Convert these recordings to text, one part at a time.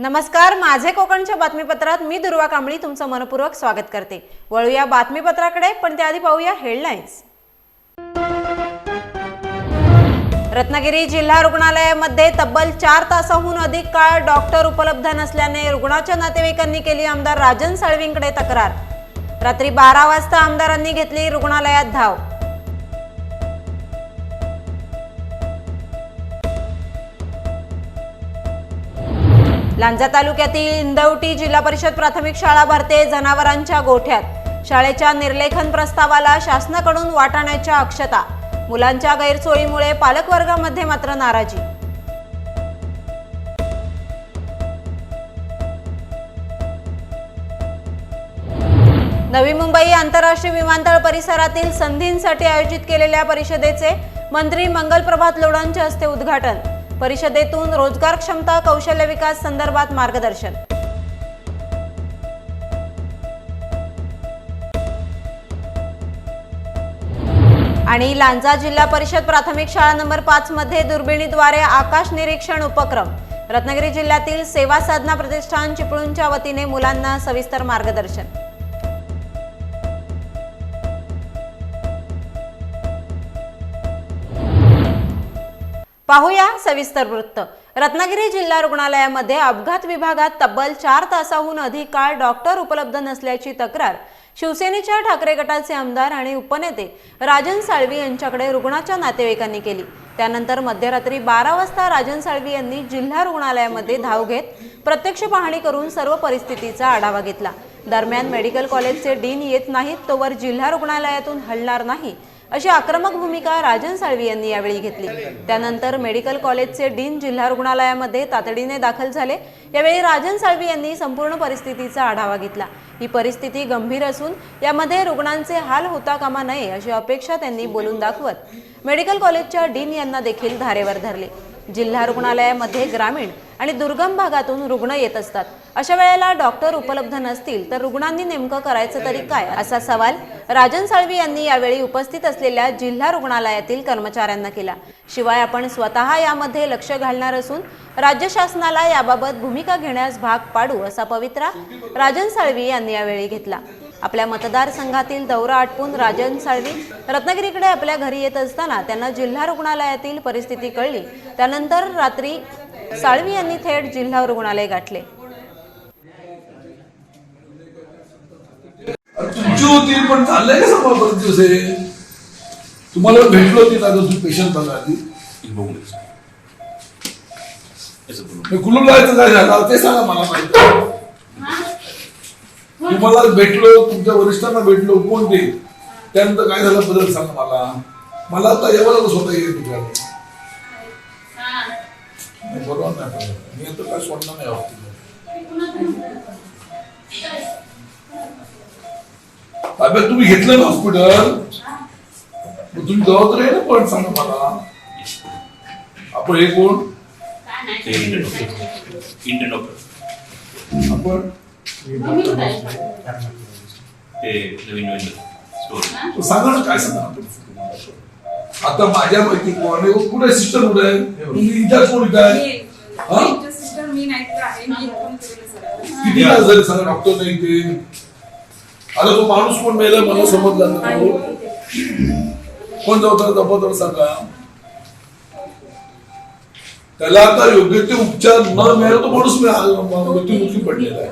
नमस्कार माझे कोकणच्या बातमीपत्रात मी दुर्वा कांबळी तुमचं मनपूर्वक स्वागत करते. वळूया बातमीपत्राकडे पण त्याआधी पाहूया हेडलाईन्स. रत्नागिरी जिल्हा रुग्णालयामध्ये तब्बल चार तासाहून अधिक काळ डॉक्टर उपलब्ध नसल्याने रुग्णाच्या नातेवाईकांनी केली आमदार राजन साळवींकडे तक्रार. रात्री बारा वाजता आमदारांनी घेतली रुग्णालयात धाव. लांजा तालुक्यातील इंदवटी जिल्हा परिषद प्राथमिक शाळा भरते जनावरांच्या गोठ्यात. शाळेच्या निर्लेखन प्रस्तावाला शासनाकडून वाटाण्याच्या अक्षता. मुलांच्या गैरसोयीमुळे पालकवर्गामध्ये मात्र नाराजी. नवी मुंबई आंतरराष्ट्रीय विमानतळ परिसरातील संधींसाठी आयोजित केलेल्या परिषदेचे मंत्री मंगल प्रभात लोढांच्या हस्ते उद्घाटन. परिषदेतून रोजगार क्षमता कौशल्य विकास संदर्भात मार्गदर्शन. आणि लांजा जिल्हा परिषद प्राथमिक शाळा नंबर पाच मध्ये दुर्बिणीद्वारे आकाश निरीक्षण उपक्रम. रत्नागिरी जिल्ह्यातील सेवा साधना प्रतिष्ठान चिपळूणच्या वतीने मुलांना सविस्तर मार्गदर्शन. पाहूया सविस्तर वृत्त. रत्नागिरी जिल्हा रुग्णालयामध्ये अपघात विभागात तब्बल चार तासाहून अधिक काळ डॉक्टर उपलब्ध नसल्याची तक्रार शिवसेनेच्या ठाकरे गटाचे आमदार आणि उपनेते राजन साळवी यांच्याकडे रुग्णाच्या नातेवाईकांनी केली. त्यानंतर मध्यरात्री बारा वाजता राजन साळवी यांनी जिल्हा रुग्णालयामध्ये धाव घेत प्रत्यक्ष पाहणी करून सर्व परिस्थितीचा आढावा घेतला. दरम्यान मेडिकल कॉलेजचे डीन येत नाहीत तोवर जिल्हा रुग्णालयातून हलणार नाही अशी आक्रमक भूमिका राजन साळवी यांनी यावेळी घेतली. त्यानंतर मेडिकल कॉलेजचे डीन जिल्हा रुग्णालयामध्ये तातडीने दाखल झाले. यावेळी राजन साळवी यांनी संपूर्ण परिस्थितीचा आढावा घेतला. ही परिस्थिती गंभीर असून यामध्ये रुग्णांचे हाल होता कामा नये अशी अपेक्षा त्यांनी बोलून दाखवत मेडिकल कॉलेजच्या डीन यांना देखील धारेवर धरले. जिल्हा रुग्णालयामध्ये ग्रामीण आणि दुर्गम भागातून रुग्ण येत असतात. अशा वेळेला डॉक्टर उपलब्ध नसतील तर रुग्णांनी नेमकं करायचं तरी काय? असा सवाल राजन साळवी यांनी यावेळी उपस्थित असलेल्या जिल्हा रुग्णालयातील कर्मचाऱ्यांना केला. शिवाय आपण स्वतः यामध्ये लक्ष घालणार असून राज्य शासनाला याबाबत भूमिका घेण्यास भाग पाडू असा पवित्रा राजन साळवी यांनी यावेळी घेतला. आपल्या मतदारसंघातील दौरा आटपून राजन साळवी रत्नागिरीकडे आपल्या घरी येत असताना त्यांना जिल्हा रुग्णालयातील परिस्थिती कळली. त्यानंतर रात्री साळवी यांनी थेट जिल्हा रुग्णालय गाठले. पण चाललंय का सभा बरेच दिवस हे? तुम्हाला भेटलो होती ना तुम्ही पेशंट बघा आधी. कुलूप लावायचं काय झालं? ते सांगा मला माहिती. तुम्हाला भेटलो तुमच्या वरिष्ठांना भेटलो कोण ते? त्यानंतर काय झालं? बदल सांगा मला. मला आता एवढं स्वतः येईल तुझ्याकडे नाही, बरोबर नाही. मी आता काय सोडणार नाही हॉस्पिटल तुम्ही घेतलं ना हॉस्पिटल तुम्ही जबाबदारी आहे ना पण सांगा मला. आपण हे कोण? डॉक्टर आपण? ते नवीन नवीन स्टोर तो सांगा ना काय सांगा आता माझ्या माहिती कोण आहे? कुठे सिस्टर कुठे आहे? तुम्ही कोण सर किती तास झाले सांगा डॉक्टर नाही इथे आता तो माणूस कोण मेला? मला समजला नाही. कोण जबाबदार जबाबदार सांगा? त्याला आता योग्य ते उपचार न मिळाला तो माणूस मिळाला. मृत्युमुखी पडलेला आहे.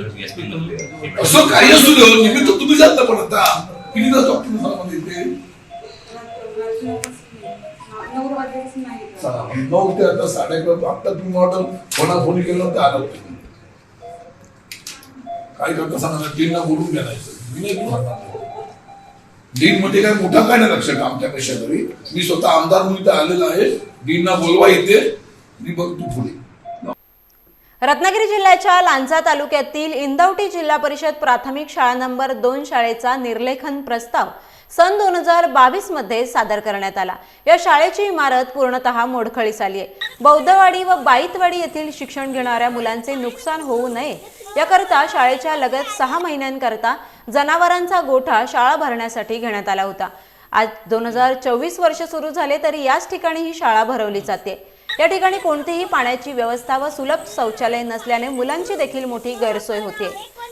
असं काही असू दे हो, निमित्त तुम्ही जात ना पण आता किती तास डॉक्टर इथे नऊ ते आता साडे अकरा आता तुम्ही मॉडल फोना फोन केलं ते आलं होतं काय करता सांगा डीनला बोलून घ्या मी नाही बोलणार. डीन मध्ये काय मोठा काय नाही लक्षात आमच्या पेशातरी मी स्वतः आमदार म्हणून इथे आलेला आहे डीनला बोलवा येते मी बघ तू पुढे रत्नागिरी जिल्ह्याच्या लांजा तालुक्यातील इंदवटी जिल्हा परिषद प्राथमिक शाळा नंबर दोन शाळेचा निर्लेखन प्रस्ताव सन दोन हजार बावीसमध्ये सादर करण्यात आला. या शाळेची इमारत पूर्णतः मोडखळीस आली आहे बौद्धवाडी व बाईतवाडी येथील शिक्षण घेणाऱ्या मुलांचे नुकसान होऊ नये. याकरता शाळेच्या लगत सहा महिन्यांकरता जनावरांचा गोठा शाळा भरण्यासाठी घेण्यात आला होता. आज दोन हजार चोवीस वर्ष सुरू झाले तरी याच ठिकाणी ही शाळा भरवली जाते. या ठिकाणी कोणतीही पाण्याची व्यवस्था व सुलभ शौचालय नसल्याने मुलांची देखील मोठी गैरसोय होते.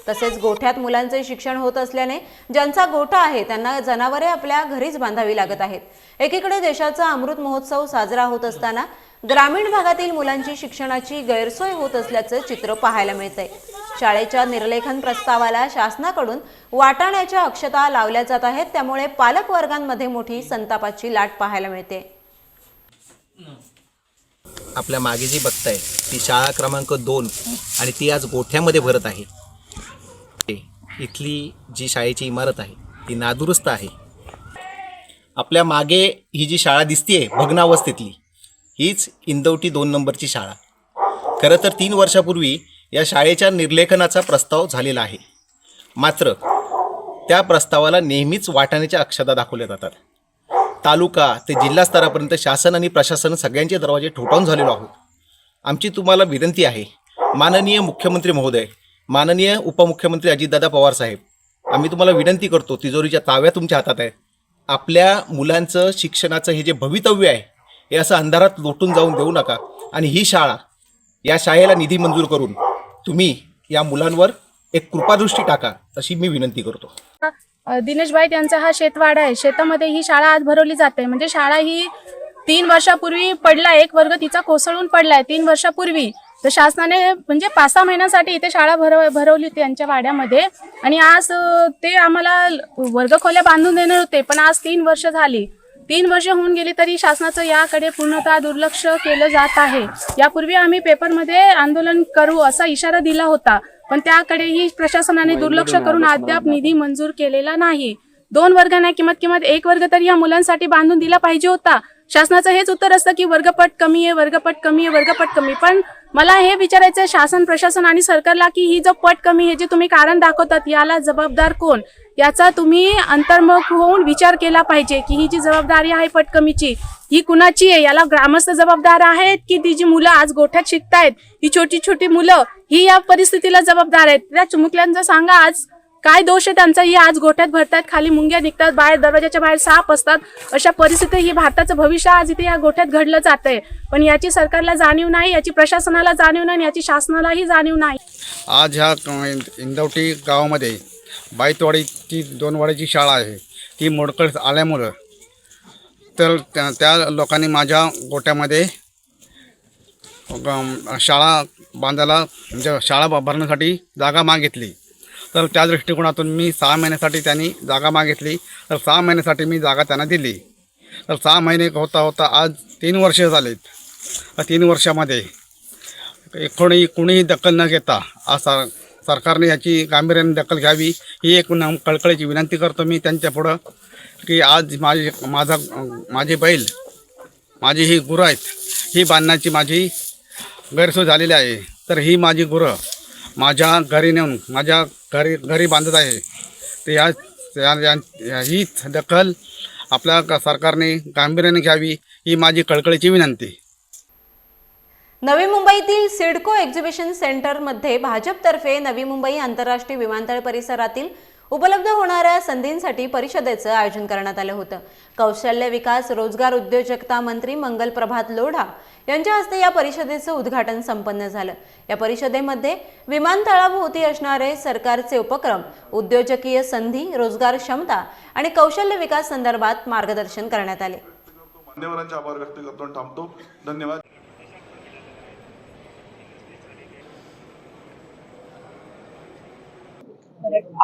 तसेच गोठ्यात मुलांचे शिक्षण होत असल्याने ज्यांचा गोठा आहे त्यांना जनावरे आपल्या घरीच बांधावी लागत आहेत. एकीकडे देशाचा अमृत महोत्सव साजरा होत असताना ग्रामीण भागातील मुलांची शिक्षणाची गैरसोय होत असल्याचं चित्र पाहायला मिळतंय. शाळेच्या निर्लेखन प्रस्तावाला शासनाकडून वाटाण्याच्या अक्षता लावल्या जात आहेत त्यामुळे पालक वर्गांमध्ये मोठी संतापाची लाट पाहायला मिळते. आपल्या मागे जी बघताय ती शाळा क्रमांक दोन आणि ती आज गोठ्यामध्ये भरत आहे. इथली जी शाळेची इमारत आहे ती नादुरुस्त आहे. आपल्या मागे ही जी शाळा दिसतीये भग्नावस्थेतली हीच इंदवटी दोन नंबरची शाळा. खरं तर तीन वर्षापूर्वी या शाळेच्या निर्लेखनाचा प्रस्ताव झालेला आहे. मात्र त्या प्रस्तावाला नेहमीच वाटाण्याच्या अक्षता दाखवल्या जातात. तालुका ते जिल्हा स्तरापर्यंत शासन आणि प्रशासन सगळ्यांचे दरवाजे ठोठावून झालेलो आहोत. आमची तुम्हाला विनंती आहे माननीय मुख्यमंत्री महोदय माननीय उपमुख्यमंत्री अजितदादा पवार साहेब आम्ही तुम्हाला विनंती करतो तिजोरीच्या ताव्या तुमच्या हातात आहे. आपल्या मुलांचं शिक्षणाचं हे जे भवितव्य आहे हे असं अंधारात लोटून जाऊन देऊ नका आणि ही शाळा या शाळेला निधी मंजूर करून तुम्ही या मुलांवर एक कृपादृष्टी टाका अशी मी विनंती करतो. दिनेशभाई त्यांचा हा शेतवाडा आहे. शेतामध्ये ही शाळा आज भरवली जाते. म्हणजे शाळा ही तीन वर्षापूर्वी पडला. एक वर्ग तिचा कोसळून पडलाय. तीन वर्षापूर्वी. तर शासनाने म्हणजे पाच सहा महिन्यासाठी इथे शाळा भरव भरवली होती त्यांच्या वाड्यामध्ये. आणि आज ते आम्हाला वर्गखोल्या बांधून देणार होते. पण आज तीन वर्ष झाली. तीन वर्ष होऊन गेली तरी शासनाचं याकडे पूर्णतः दुर्लक्ष केलं जात आहे. यापूर्वी आम्ही पेपरमध्ये आंदोलन करू असा इशारा दिला होता. पण त्याकडेही प्रशासनाने दुर्लक्ष करून अद्याप निधी मंजूर केलेला नाही. दोन वर्ग नाही किंमत किंमत एक वर्ग तरी या मुलांसाठी बांधून दिला पाहिजे होता. शासनाचं हेच उत्तर असतं की वर्गपट कमी आहे वर्गपट कमी आहे वर्गपट कमी पण मला हे विचारायचं आहे शासन प्रशासन आणि सरकारला की ही जो पट कमी हे जे तुम्ही कारण दाखवतात याला जबाबदार कोण? याचा तुम्ही अंतर्मुख होऊन विचार केला पाहिजे की ही जी जबाबदारी आहे पट कमीची ही कुणाची आहे? याला ग्रामस्थ जबाबदार आहेत की ती जी मुलं आज गोठ्यात शिकतायत ही छोटी छोटी मुलं ही या परिस्थितीला जबाबदार आहेत? त्या चुमुकल्यांचं सांगा आज. काय दोष आहे त्यांचा? ही आज गोठ्यात भरतात खाली मुंग्या निघतात बाहेर दरवाजाच्या बाहेर साप असतात. अशा परिस्थिती ही भारताचं भविष्य आज इथे या गोठ्यात घडलं जात आहे पण याची सरकारला जाणीव नाही याची प्रशासनाला जाणीव नाही याची शासनालाही जाणीव नाही. आज ह्या इंदवटी गावामध्ये बाईतवाडीची दोनवाडीची शाळा आहे. ती मोडकळ आल्यामुळं तर त्या त्या लोकांनी माझ्या गोट्यामध्ये शाळा बांधायला म्हणजे शाळा भरण्यासाठी जागा मागितली. तर त्या दृष्टिकोनातून मी सहा महिन्यासाठी त्यांनी जागा मागितली. तर सहा महिन्यासाठी मी जागा त्यांना दिली. तर सहा महिने होता होता आज तीन वर्ष झालीत. तीन वर्षामध्ये कोणी कुणीही दखल न घेता आज सर सरकारने याची गांभीर्याने दखल घ्यावी ही एक न- कळकळीची विनंती करतो मी त्यांच्या पुढं की आज माझी माझा माझी बैल माझी ही गुरं आहेत ही बांधण्याची माझी गैरसोय झालेली आहे. तर ही माझी गुरं माझ्या घरी नेऊन माझ्या घरी घरी बांधत आहे. तर या ही दखल आपल्या सरकारने गांभीर्याने घ्यावी ही माझी कळकळीची विनंती. नवी मुंबईतील सिडको एक्झिबिशन सेंटरमध्ये भाजपतर्फे नवी मुंबई आंतरराष्ट्रीय विमानतळ परिसरातील उपलब्ध होणाऱ्या संधींसाठी परिषदेचं आयोजन करण्यात आलं होतं. कौशल्य विकास रोजगार उद्योजकता मंत्री मंगल प्रभात लोढा यांच्या हस्ते या परिषदेचं उद्घाटन संपन्न झालं. या परिषदेमध्ये विमानतळाभोवती असणारे सरकारचे उपक्रम उद्योजकीय संधी रोजगार क्षमता आणि कौशल्य विकास संदर्भात मार्गदर्शन करण्यात आले. मान्यवरांचे आभार व्यक्त करतो थांबतो. धन्यवाद.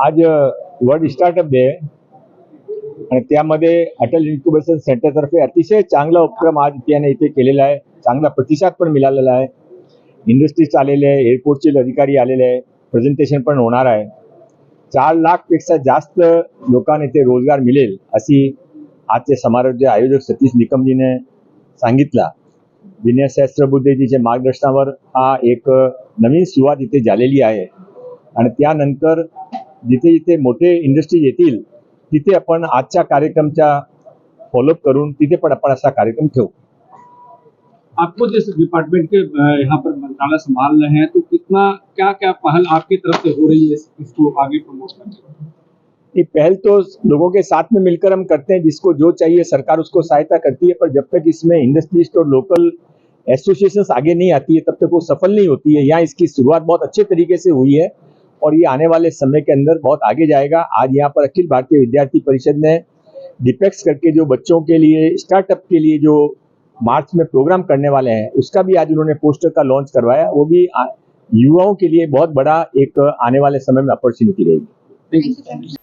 आज वर्ल्ड स्टार्टअप डे आहे. आणि त्यामध्ये अटल इन्क्युबेशन सेंटरतर्फे अतिशय चांगला उपक्रम आज त्याने इथे केलेला आहे. चांगला प्रतिसाद पण मिळालेला आहे. इंडस्ट्रीज आलेले आहे एअरपोर्टचे अधिकारी आलेले आहे प्रेझेंटेशन पण होणार आहे. चार लाखपेक्षा जास्त लोकांना इथे रोजगार मिळेल अशी आजचे समारोहचे आयोजक सतीश निकमजीने सांगितला. विनय सहस्त्रबुद्धेजीच्या मार्गदर्शनावर हा एक नवीन सुरुवात इथे झालेली आहे. आणि त्यानंतर जिथे जिथे मोठे इंडस्ट्रीज येतील तिथे आपण आजच्या कार्यक्रमच्या फॉलोअप करून तिथे पण आपण असा कार्यक्रम ठेवू. आपको जिस डिपार्टमेंट के यहाँ पर मंत्रालय संभाल रहे हैं तो कितना क्या क्या पहल आपकी तरफ़ से हो रही है इसको आगे प्रमोट करने ये पहल तो लोगों के साथ में मिलकर हम करते हैं, जिसको जो चाहिए सरकार उसको सहायता करती है, पर जब तक इसमें इंडस्ट्रीज़ और लोकल एसोसिएशंस आगे नहीं आती है, तब तक वो सफल नहीं होती है। यहाँ इसकी शुरुआत बहुत अच्छे तरीके से हुई है, और ये आने वाले समय के अंदर बहुत आगे जाएगा। आज यहाँ पर अखिल भारतीय विद्यार्थी परिषद ने डिपेक्स करके जो बच्चों के लिए स्टार्टअप के लिए जो मार्च में प्रोग्राम करने वाले हैं। उसका भी आज उन्होंने पोस्टर का लॉन्च करवाया। वो भी युवाओं के लिए बहुत बड़ा एक आने वाले समय में अपॉर्चुनिटी रहेगी।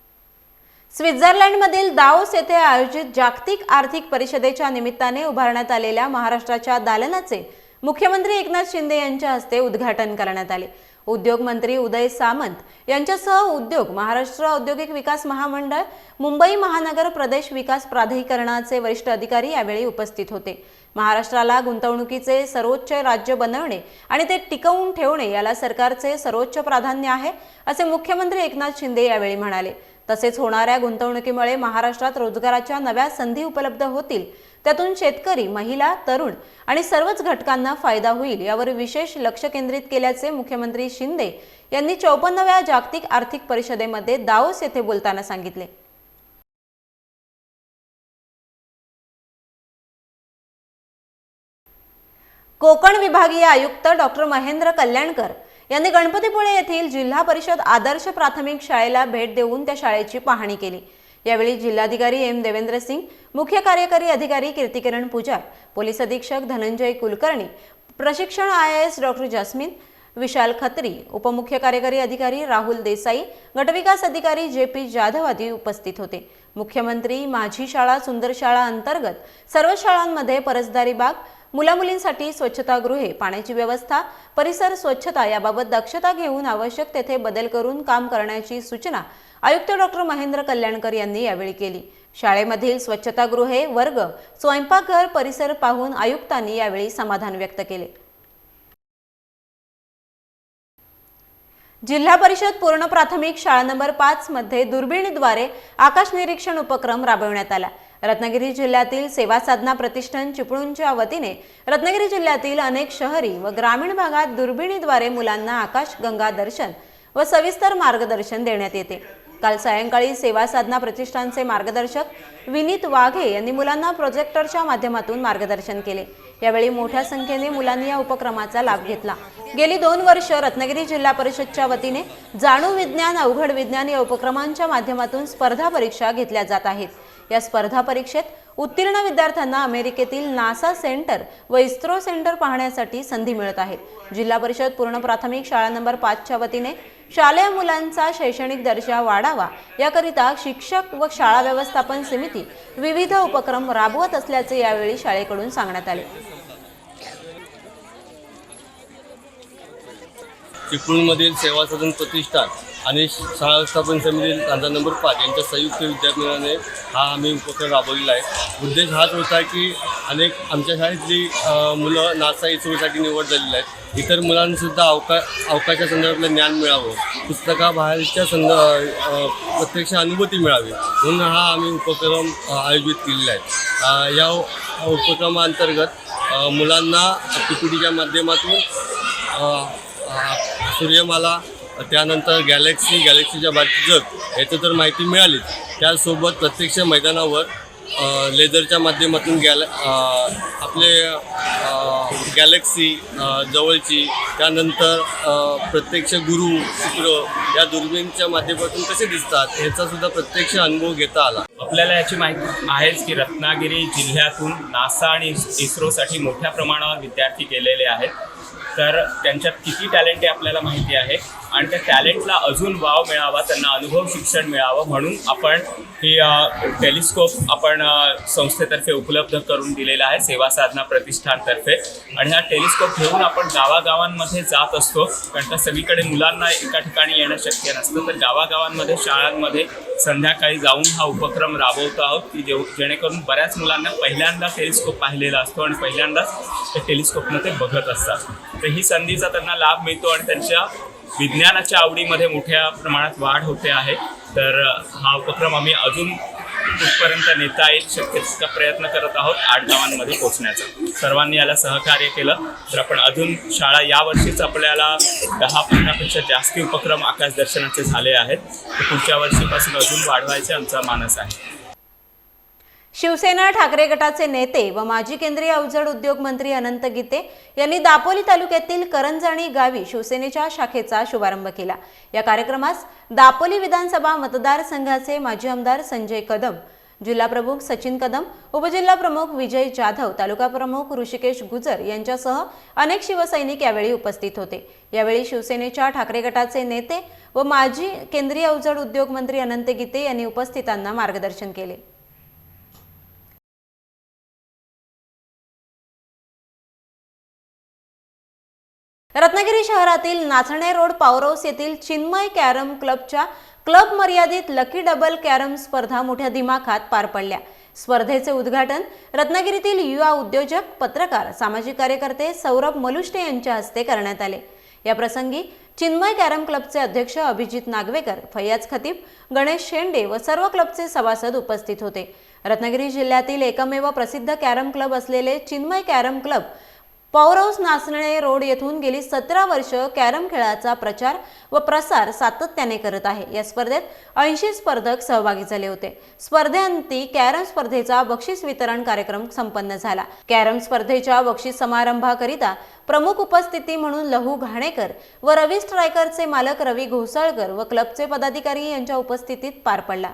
स्वित्झर्लंडमधील दाओस येथे आयोजित जागतिक आर्थिक परिषदेच्या निमित्ताने उभारण्यात आलेल्या महाराष्ट्राच्या दालनाचे मुख्यमंत्री एकनाथ शिंदे यांच्या हस्ते उद्घाटन करण्यात आले. उद्योगमंत्री उदय सामंत यांच्यासह उद्योग महाराष्ट्र औद्योगिक विकास महामंडळ मुंबई महानगर प्रदेश विकास प्राधिकरणाचे वरिष्ठ अधिकारी यावेळी उपस्थित होते. महाराष्ट्राला गुंतवणुकीचे सर्वोच्च राज्य बनवणे आणि ते टिकवून ठेवणे याला सरकारचे सर्वोच्च प्राधान्य आहे असे मुख्यमंत्री एकनाथ शिंदे यावेळी म्हणाले. तसेच होणाऱ्या गुंतवणुकीमुळे महाराष्ट्रात रोजगाराच्या नव्या संधी उपलब्ध होतील त्यातून शेतकरी महिला तरुण आणि सर्वच घटकांना फायदा होईल यावर विशेष लक्ष केंद्रित केल्याचे मुख्यमंत्री शिंदे यांनी चौपन्नव्या जागतिक आर्थिक परिषदेमध्ये दाओस येथे बोलताना सांगितले. कोकण विभागीय आयुक्त डॉक्टर महेंद्र कल्याणकर यांनी गणपतीपुळे येथील जिल्हा परिषद आदर्श प्राथमिक शाळेला भेट देऊन त्या शाळेची पाहणी केली. यावेळी जिल्हाधिकारी एम देवेंद्र सिंग मुख्य कार्यकारी अधिकारी कीर्तिकिरण पुजार पोलीस अधीक्षक धनंजय कुलकर्णी प्रशिक्षण I S doctor Jasmin Vishal Khatri उपमुख्य कार्यकारी अधिकारी राहुल देसाई गटविकास अधिकारी जे पी जाधव आदी उपस्थित होते. मुख्यमंत्री माझी शाळा सुंदर शाळा अंतर्गत सर्व शाळांमध्ये परसदारी बाग मुलामुलींसाठी स्वच्छतागृहे पाण्याची व्यवस्था परिसर स्वच्छता याबाबत दक्षता घेऊन आवश्यक तेथे बदल करून काम करण्याची सूचना आयुक्त डॉक्टर महेंद्र कल्याणकर यांनी यावेळी केली. शाळेमधील स्वच्छतागृहे वर्ग स्वयंपाकघर परिसर पाहून आयुक्तांनी यावेळी समाधान व्यक्त केले. जिल्हा परिषद पूर्ण प्राथमिक शाळा नंबर पाच मध्ये दुर्बिणीद्वारे आकाश निरीक्षण उपक्रम राबविण्यात आला. रत्नागिरी जिल्ह्यातील सेवा साधना प्रतिष्ठान चिपळूणच्या वतीने रत्नागिरी जिल्ह्यातील अनेक शहरी व ग्रामीण भागात दुर्बिणीद्वारे मुलांना आकाश गंगा दर्शन व सविस्तर मार्गदर्शन देण्यात येते. काल सायंकाळी सेवा साधना प्रतिष्ठानचे मार्गदर्शक विनीत वाघे यांनी मुलांना प्रोजेक्टरच्या माध्यमातून मार्गदर्शन केले. यावेळी मोठ्या संख्येने मुलांनी या उपक्रमाचा लाभ घेतला. गेली दोन वर्ष रत्नागिरी जिल्हा परिषदच्या वतीने जाणू विज्ञान अवघड विज्ञान या उपक्रमांच्या माध्यमातून स्पर्धा परीक्षा घेतल्या जात आहेत. या स्पर्धा परीक्षेत उत्तीर्ण विद्यार्थ्यांना अमेरिकेतील नासा सेंटर व इस्रो सेंटर पाहण्यासाठी संधी मिळत आहे. जिल्हा परिषद पूर्ण प्राथमिक शाळा नंबर पाचच्या वतीने शालेय मुलांचा शैक्षणिक दर्जा वाढावा याकरिता शिक्षक व शाळा व्यवस्थापन समिती विविध उपक्रम राबवत असल्याचे यावेळी शाळेकडून सांगण्यात आले. चिपळूणमधील सेवा सदन प्रतिष्ठान आणि शाळा व्यवस्थापन समिती कांदा नंबर पाच यांच्या संयुक्त विद्यापीठाने हा आम्ही उपक्रम राबवलेला आहे. उद्देश हाच होता की अनेक आमच्या शाळेतली मुलं नासा इस्रोसाठी निवड झालेली आहेत इतर मुलांसुद्धा अवका अवकाशा संदर्भातलं ज्ञान मिळावं पुस्तकाबाहेरच्या संद प्रत्यक्ष अनुभूती मिळावी म्हणून हा आम्ही उपक्रम आयोजित केलेला आहे. या उपक्रमाअंतर्गत मुलांना पी पी टीच्या माध्यमातून सूर्यमाला त्यानंतर गॅलेक्सी गॅलेक्सीच्या बाबतीत जग याचं तर माहिती मिळालीच. त्यासोबत प्रत्यक्ष मैदानावर अ, लेझरच्या माध्यमातून गॅल आपले गॅलेक्सी जवळची त्यानंतर प्रत्यक्ष गुरु शुक्र या दुर्बीणच्या माध्यमातून कसे दिसतात ह्याचासुद्धा प्रत्यक्ष अनुभव घेता आला. आपल्याला याची माहिती आहेच की रत्नागिरी जिल्ह्यातून नासा आणि इस्रोसाठी मोठ्या प्रमाणावर विद्यार्थी गेलेले आहेत. तर त्यांच्यात किती टॅलेंट आहे आपल्याला माहिती आहे? आणि त्या टॅलेंटला अजून वाव मिळावा त्यांना अनुभव शिक्षण मिळावं म्हणून आपण ही टेलिस्कोप आपण संस्थेतर्फे उपलब्ध करून दिलेला आहे सेवा साधना प्रतिष्ठानतर्फे. आणि हा टेलिस्कोप घेऊन आपण गावागावांमध्ये जात असतो कारण का सगळीकडे मुलांना एका ठिकाणी येणं शक्य नसतं. तर गावागावांमध्ये शाळांमध्ये संध्याकाळी जाऊन हा उपक्रम राबवतो आहोत की जेव जेणेकरून बऱ्याच मुलांना पहिल्यांदा टेलिस्कोप पाहिलेला असतो आणि पहिल्यांदाच ते टेलिस्कोपनं ते बघत असतात. तर ही संधीचा त्यांना लाभ मिळतो आणि त्यांच्या विज्ञानाच्या आवडीमध्ये मोठ्या प्रमाणात वाढ होते आहे. तर हा उपक्रम आम्ही अजून कुठपर्यंत नेता येईल शक्य तितका प्रयत्न करत आहोत आठ गावांमध्ये पोहोचण्याचा. सर्वांनी याला सहकार्य केलं. तर आपण अजून शाळा यावर्षीच आपल्याला दहा पंधरापेक्षा जास्ती उपक्रम आकाश दर्शनाचे झाले आहेत. तर पुढच्या वर्षीपासून अजून वाढवायचे आमचा मानस आहे. शिवसेना ठाकरे गटाचे नेते व माजी केंद्रीय अवजड उद्योग मंत्री अनंत गीते यांनी दापोली तालुक्यातील करंजाणी गावी शिवसेनेच्या शाखेचा शुभारंभ केला. या कार्यक्रमास दापोली विधानसभा मतदारसंघाचे माजी आमदार संजय कदम जिल्हा प्रमुख सचिन कदम उपजिल्हा प्रमुख विजय जाधव तालुका प्रमुख ऋषिकेश गुजर यांच्यासह अनेक शिवसैनिक यावेळी उपस्थित होते. यावेळी शिवसेनेच्या ठाकरे गटाचे नेते व माजी केंद्रीय अवजड उद्योग मंत्री अनंत गीते यांनी उपस्थितांना मार्गदर्शन केले. रत्नागिरी शहरातील नाचणे रोड पावरोस येथील चिन्मय कॅरम क्लबच्या क्लब मर्यादित लकी डबल कॅरम स्पर्धा मोठ्या दिमाखात पार पडल्या. स्पर्धेचे उद्घाटन रत्नागिरीतील युवा उद्योजक पत्रकार सामाजिक कार्यकर्ते सौरभ मलुष्टे यांच्या हस्ते करण्यात आले. या प्रसंगी चिन्मय कॅरम क्लबचे अध्यक्ष अभिजित नागवेकर फैयाज खतीब गणेश शेंडे व सर्व क्लबचे सभासद उपस्थित होते. रत्नागिरी जिल्ह्यातील एकमेव प्रसिद्ध कॅरम क्लब असलेले चिन्मय कॅरम क्लब पौरौस नाचणे रोड येथून गेली सतरा वर्ष कॅरम खेळाचा प्रचार व प्रसार सातत्याने करत आहे. या स्पर्धेत ऐंशी स्पर्धक सहभागी झाले होते. स्पर्धेअंती कॅरम स्पर्धेचा बक्षीस वितरण कार्यक्रम संपन्न झाला. कॅरम स्पर्धेच्या बक्षीस समारंभाकरिता प्रमुख उपस्थिती म्हणून लहू घाणेकर व रवी स्ट्रायकरचे मालक रवी घोसाळकर व क्लबचे पदाधिकारी यांच्या उपस्थितीत पार पडला.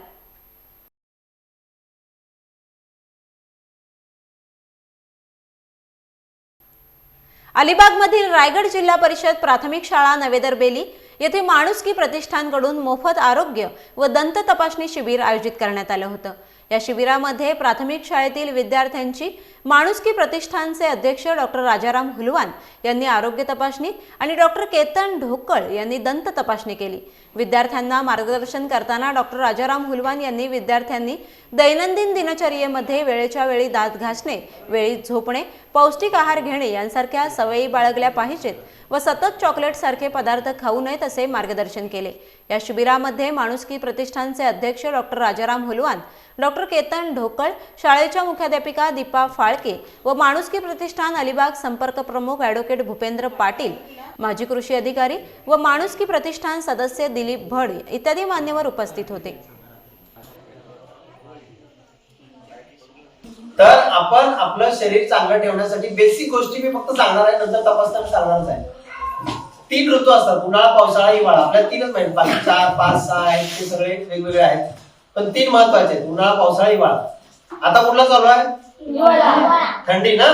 अलिबागमधील रायगड जिल्हा परिषद प्राथमिक शाळा नवेदर बेली येथे माणुसकी प्रतिष्ठानकडून मोफत आरोग्य व दंत तपासणी शिबिर आयोजित करण्यात आलं होतं. या शिबिरामध्ये प्राथमिक शाळेतील विद्यार्थ्यांची माणुसकी प्रतिष्ठानचे अध्यक्ष डॉक्टर राजाराम हुलवान यांनी आरोग्य तपासणी आणि डॉक्टर केतन ढोकळ यांनी दंत तपासणी केली. विद्यार्थ्यांना मार्गदर्शन करताना डॉक्टर राजाराम हुलवान यांनी विद्यार्थ्यांनी दैनंदिन दिनचर्येमध्ये वेळेच्या वेळी दात घासणे वेळी झोपणे पौष्टिक आहार घेणे यांसारख्या सवयी बाळगल्या पाहिजेत व सतत चॉकलेट सारखे पदार्थ खाऊ नयेत असे मार्गदर्शन केले. या शिबिरामध्ये माणुसकी प्रतिष्ठानचे अध्यक्ष डॉक्टर राजाराम हुलवान डॉक्टर केतन ढोकळ शाळेच्या मुख्याध्यापिका दीपा फाळके व माणुसकी प्रतिष्ठान अलिबाग संपर्क प्रमुख ॲडव्होकेट भूपेंद्र पाटील माजी कृषी अधिकारी व माणुसकी प्रतिष्ठान सदस्य दिलीप भड इत्यादी मान्यवर उपस्थित होते. तर आपण आपलं शरीर चांगलं ठेवण्यासाठी बेसिक गोष्टी मी फक्त सांगणार आहे नंतर तपासताना सांगणारच आहे. तीन ऋतू असतात उन्हाळा पावसाळा हिवाळा. आपल्याला तीनच माहिती बाकी चार पाच सहा आहेत ते सगळे वेगवेगळे आहेत. पण तीन महत्त्वाचे आहेत उन्हाळा पावसाळा हिवाळा. आता कुठला चालू आहे? थंडी ना?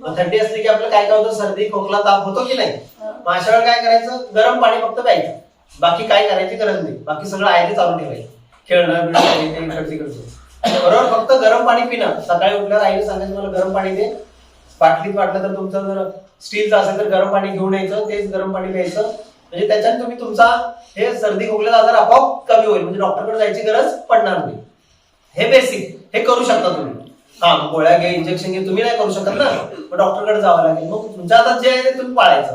मग थंडी असली की आपलं काय काय होतं? सर्दी खोकला ताप होतो की नाही? मग अशा वेळेला काय करायचं? गरम पाणी फक्त प्यायचं. बाकी काय करायची गरज नाही. बाकी सगळं आहे ते चालू ठेवायचं. खेळणं बिळणं तिकडचं बरोबर? फक्त गरम पाणी पिणं. सकाळी उठल्यावर आईने सांगायचं मला गरम पाणी दे. पाटलीत वाटलं तर तुमचं जर स्टीलचं असेल तर गरम पाणी घेऊन यायचं तेच गरम पाणी प्यायचं. म्हणजे त्याच्याने तुम्ही तुमचा हे सर्दी खोकल्याचा आजार आपोआप कमी होईल. म्हणजे डॉक्टरकडे जायची गरज पडणार नाही. हे बेसिक हे करू शकता तुम्ही. हा गोळ्या घे इंजेक्शन घे तुम्ही नाही करू शकत ना. मग डॉक्टरकडे जावं लागेल. मग तुमच्या हातात जे आहे ते तुम्ही पाळायचं.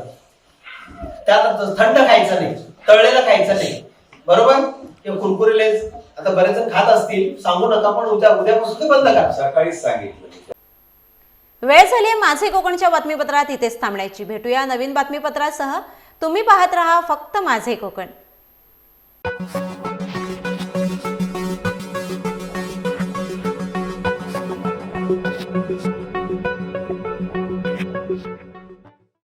त्यात थंड खायचं नाही. तळलेलं खायचं नाही. बरोबर? किंवा कुरकुरे लेस आता बरेच जण खात असतील सांगू नका पण उद्या उद्यापासून ते बंद करा. सकाळीच सांगितलं वेळ झाली आहे माझे कोकणच्या बातमीपत्रात इथेच थांबण्याची. भेटूया नवीन बातमीपत्रासह. तुम्ही पाहत रहा फक्त माझे कोकण.